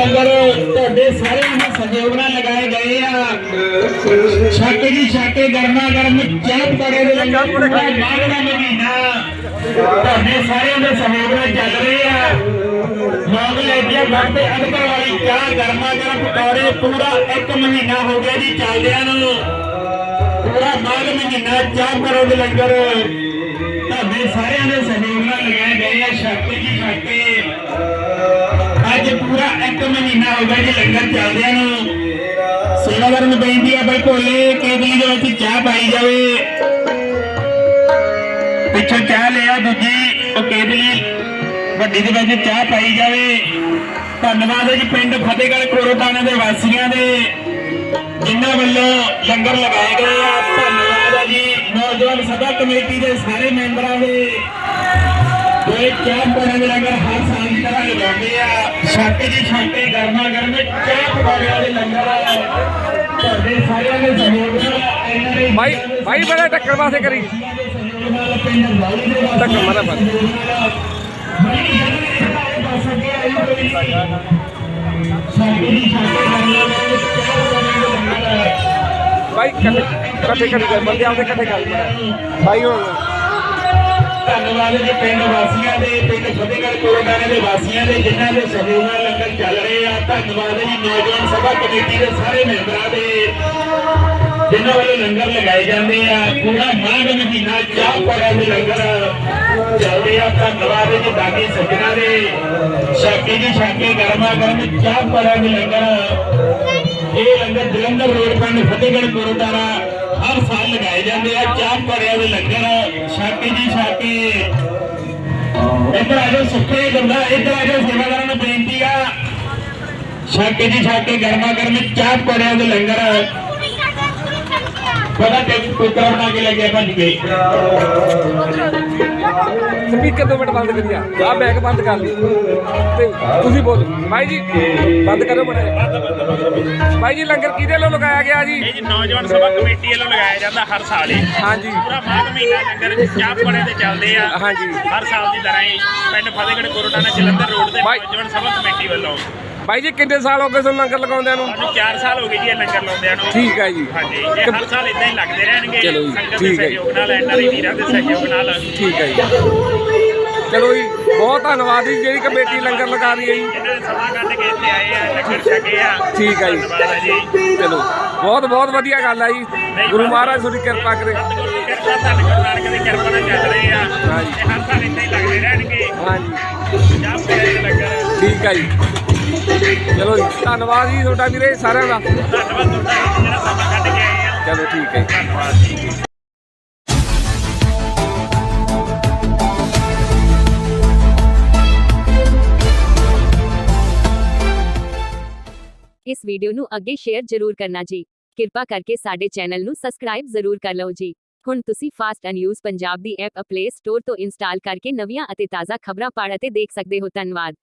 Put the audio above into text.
ਲੰਗਰ ਤੁਹਾਡੇ ਸਾਰਿਆਂ ਦੇ ਸਹਿਯੋਗ ਨਾਲ ਲਗਾਏ ਗਏ ਆ, ਛੱਕ ਜੀ ਛਾਕੇ ਗਰਮਾ ਗਰਮ ਚਾਹ ਪੜੇ ਦੇ ਲੰਗਰ ਪੂਰਾ ਦਾ ਮਹੀਨਾ ਤੁਹਾਡੇ ਸਾਰਿਆਂ ਦੇ ਸਹਿਯੋਗ ਨਾਲ ਚੱਲ ਰਹੇ ਆ। ਲੋਕ ਲੈ ਕੇ ਵਕਤ ਅਧਿਕਾਰ ਵਾਲੀ ਚਾਹ, ਗਰਮਾ ਗਰਮ ਪਕੌੜੇ ਪੂਰਾ ਇੱਕ ਮਹੀਨਾ ਹੋ ਗਿਆ ਜੀ ਚੱਲਦਿਆਂ ਨੂੰ। ਪੂਰਾ ਮਾਘ ਮਹੀਨਾ ਚਾਹ ਕਰੋ ਦੇ ਲੰਗਰ। ਤੁਹਾਡੇ ਸਾਰਿਆਂ ਦੇ ਸਹਿਯੋਗ ਨਾਲ ਲਗਾਏ ਗਏ ਆ, ਛੱਕ ਜੀ ਛਾਕੇ ਪੂਰਾ ਇੱਕ ਮਹੀਨਾ ਹੋ ਗਿਆ ਜੀ ਲੰਗਰ ਚੱਲਦਿਆਂ ਨੂੰ। ਸੇਵਾਦਾਰ ਨੂੰ ਬੇਨਤੀ ਆ ਬਈ ਭੋਲੇ ਕੇਦਲੀ ਦੇ ਵਿੱਚ ਚਾਹ ਪਾਈ ਜਾਵੇ। ਪਿੱਛੋਂ ਚਾਹ ਲਿਆ ਦੂਜੀ, ਉਹ ਕੇਦਲੀ ਵੱਡੀ ਦੇ ਵਿੱਚ ਚਾਹ ਪਾਈ ਜਾਵੇ। ਧੰਨਵਾਦ ਹੈ ਜੀ ਪਿੰਡ ਫਤਿਹਗੜ੍ਹ ਕੋਰੋਟਾਣੇ ਦੇ ਵਾਸੀਆਂ ਦੇ, ਜਿਨ੍ਹਾਂ ਵੱਲੋਂ ਲੰਗਰ ਲਗਾਏ ਗਏ ਆ। ਧੰਨਵਾਦ ਹੈ ਜੀ। ਨੌਜਵਾਨ ਸਭਾ ਕਮੇਟੀ ਦੇ ਸਾਰੇ ਮੈਂਬਰਾਂ ਦੇ। ਕੋਈ ਚਾਹ ਪਾਣੇ ਦੇ ਲੰਗਰ ਹਰ ਸਾਲ ਦੀ ਤਰ੍ਹਾਂ ਲਗਾਉਂਦੇ ਆ। ਛੱਕ ਜੀ ਛੱਕੇ ਗਰਮਾ ਗਰਮ ਚਾਹ ਪਕਾਉਣ ਦੇ ਲੰਗਰ ਤੁਹਾਡੇ ਸਾਰਿਆਂ ਦੇ ਸਹਿਯੋਗ ਨਾਲ ਇਹਨਾਂ ਦੇ ਭਾਈ ਭਾਈ ਬੜਾ ਟੱਕਰ ਵਾਸਤੇ ਕਰੀ। ਧੱਕਾ ਮਾਰਾ ਬੰਦ। ਭਾਈ ਇਕੱਠੇ ਇਕੱਠੇ ਕਰੀ ਬੰਦੇ ਆਪਦੇ ਇਕੱਠੇ ਕਰ ਭਾਈ ਹੁਣ ਧੰਨਵਾਦ ਜੀ ਪਿੰਡ ਵਾਸੀਆਂ ਦੇ, ਪਿੰਡ ਫਤਿਹਗੜ੍ਹ ਕੋਲੋਂ ਦੇ ਵਾਸੀਆਂ ਦੇ, ਜਿਨ੍ਹਾਂ ਦੇ ਸਹਿਯੋਗ ਨਾਲ ਲੰਗਰ ਚੱਲ ਰਹੇ ਆ। ਧੰਨਵਾਦ ਜੀ ਨੌਜਵਾਨ ਸਭਾ ਕਮੇਟੀ ਦੇ ਸਾਰੇ ਮੈਂਬਰਾਂ ਦੇ, ਜਿਨ੍ਹਾਂ ਵੱਲੋਂ ਲੰਗਰ ਲਗਾਏ ਜਾਂਦੇ ਆ। ਪੂਰਾ ਮਾਘ ਮਹੀਨਾ ਚਾਹ ਪੜਿਆ ਦੇ ਲੰਗਰ ਚੱਲਦੇ ਆ। ਧੰਨਵਾਦ ਜੀ ਬਾਕੀ ਸੱਜਣਾ ਦੇ। ਛਾਕੇ ਜੀ ਛਾਕੇ ਗਰਮਾ ਗਰਮ ਚਾਹ ਪੜਿਆ ਦੇ ਲੰਗਰ। ਇਹ ਲੰਗਰ ਜਲੰਧਰ ਰੋਡ ਪਿੰਡ ਫਤਿਹਗੜ੍ਹ ਗੁਰਦੁਆਰਾ ਹਰ ਸਾਲ ਲਗਾਏ ਜਾਂਦੇ ਆ। ਚਾਹ ਪੜਿਆ ਦੇ ਲੰਗਰ ਛਾਕੇ ਜੀ ਛਾਕੇ ਇੱਧਰ ਆ ਜਾਓ ਸੁੱਕੇ ਗੰਦਾ ਇੱਧਰ ਆ ਜਾਓ ਸੇਵਾਦਾਰਾਂ ਨੂੰ ਬੇਨਤੀ ਆ। ਛਾਕੇ ਜੀ ਛਾਕੇ ਗਰਮਾ ਗਰਮੀ ਚਾਹ ਪੜਿਆ ਦੇ ਲੰਗਰ। ਪਤਾ ਕਿ ਕੁੱਕਰ ਬਣਾ ਕੇ ਲੈ ਕੇ ਭੱਜ ਗਏ। ਸਪੀਕਰ ਦੋ ਮਿੰਟ ਬੰਦ ਕਰੀਆ। ਆ ਬੈਗ ਬੰਦ ਕਰ ਲਈ। ਤੇ ਤੁਸੀਂ ਬੋਲੋ। ਭਾਈ ਜੀ ਬੰਦ ਕਰੋ ਬੜਾ ਭਾਈ ਜੀ ਲੰਗਰ ਕਿਹਦੇ ਵੱਲੋਂ ਲਗਾਇਆ ਗਿਆ ਜੀ? ਇਹ ਜੀ ਨੌਜਵਾਨ ਸਭਾ ਕਮੇਟੀ ਵੱਲੋਂ ਲਗਾਇਆ ਜਾਂਦਾ ਹਰ ਸਾਲ ਹੀ ਹਾਂਜੀ। ਪੂਰਾ ਮਾਘ ਮਹੀਨਾ ਲੰਗਰ ਚਾਹ ਪੜੇ ਤੇ ਚੱਲਦੇ ਆ। ਹਾਂਜੀ। ਹਰ ਸਾਲ ਦੀ ਤਰ੍ਹਾਂ ਹੀ ਪਿੰਡ ਫਤਿਹਗੜ੍ਹ ਕੋਰਟਾਣਾ ਜਲੰਧਰ ਰੋਡ ਤੇ ਬਾਈ- ਨੌਜਵਾਨ ਸਭਾ ਕਮੇਟੀ ਵੱਲੋਂ। ਭਾਈ ਜੀ ਕਿੰਨੇ ਸਾਲ ਹੋ ਗਏ ਤੁਹਾਨੂੰ ਲੰਗਰ ਲਗਾਉਂਦਿਆਂ ਨੂੰ? ਸਾਨੂੰ 4 ਸਾਲ ਹੋ ਗਏ ਜੀ ਇਹ ਲੰਗਰ ਲਾਉਂਦਿਆਂ ਨੂੰ। ਠੀਕ ਹੈ ਜੀ। ਹਾਂਜੀ ਇਹ ਹਰ ਸਾਲ ਇਦਾਂ ਹੀ ਲੱਗਦੇ ਰਹਿਣਗੇ। ਚਲੋ ਜੀ, ਸੰਗਤ ਦੇ ਠੀਕ ਹੈ ਜੀ। ਸਹਿਯੋਗ ਨਾਲ ਐਨਆਰਆਈ ਵੀਰਾਂ ਦੇ ਸਹਿਯੋਗ ਨਾਲ ਠੀਕ ਹੈ ਜੀ। ਚਲੋ ਜੀ ਬਹੁਤ ਧੰਨਵਾਦ ਜੀ ਜਿਹੜੀ ਕਮੇਟੀ ਲੰਗਰ ਲਗਾ ਰਹੀ ਹੈ ਜੀ। ਨੇ ਸਮਾਂ ਕੱਢ ਕੇ ਇੱਥੇ ਆਏ ਆ ਲੰਗਰ ਛਕੇ ਆ। ਠੀਕ ਹੈ ਜੀ। ਧੰਨਵਾਦ ਹੈ ਜੀ। ਚਲੋ ਬਹੁਤ ਬਹੁਤ ਵਧੀਆ ਗੱਲ ਹੈ ਜੀ। ਗੁਰੂ ਮਹਾਰਾਜ ਤੁਹਾਡੀ ਕਿਰਪਾ ਕਰੇ। ਸਤਿਗੁਰੂ ਦੀ ਕਿਰਪਾ ਧੰਨ ਗੁਰੂ ਨਾਨਕ ਦੀ ਕਿਰਪਾ ਨਾਲ ਚੱਲ ਰਹੇ ਆ। ਹਾਂਜੀ। ਇਹ ਹਰ ਸਾਲ ਇਦਾਂ ਹੀ ਲੱਗਦੇ ਰਹਿਣਗੇ। ਹਾਂਜੀ ਪੜੇ ਦੇ ਲੰਗਰ ਠੀਕ ਹੈ ਜੀ। ਚਲੋ ਜੀ ਧੰਨਵਾਦ ਜੀ ਤੁਹਾਡਾ ਵੀਰੇ ਸਾਰਿਆਂ ਦਾ ਧੰਨਵਾਦ ਤੁਹਾਡਾ ਜੀ ਜਿਹੜਾ ਸਮਾਂ ਕੱਢ ਕੇ ਆਏ ਆ ਚਲੋ ਠੀਕ ਹੈ ਜੀ। ਧੰਨਵਾਦ ਜੀ ਇਸ ਵੀਡੀਓ ਨੂੰ ਅੱਗੇ ਸ਼ੇਅਰ ਜ਼ਰੂਰ ਕਰਨਾ ਜੀ ਕਿਰਪਾ ਕਰਕੇ ਸਾਡੇ ਚੈਨਲ ਨੂੰ ਸਬਸਕ੍ਰਾਈਬ ਜ਼ਰੂਰ ਕਰ ਲਓ ਜੀ ਹੁਣ ਤੁਸੀਂ ਫਾਸਟ ਐਂਡ ਨਿਊਜ਼ ਪੰਜਾਬ ਦੀ ਐਪ ਪਲੇ ਸਟੋਰ ਤੋਂ ਇੰਸਟਾਲ ਕਰਕੇ ਨਵੀਆਂ ਅਤੇ ਤਾਜ਼ਾ ਖਬਰਾਂ ਪੜ੍ਹ ਅਤੇ ਦੇਖ ਸਕਦੇ ਹੋ ਧੰਨਵਾਦ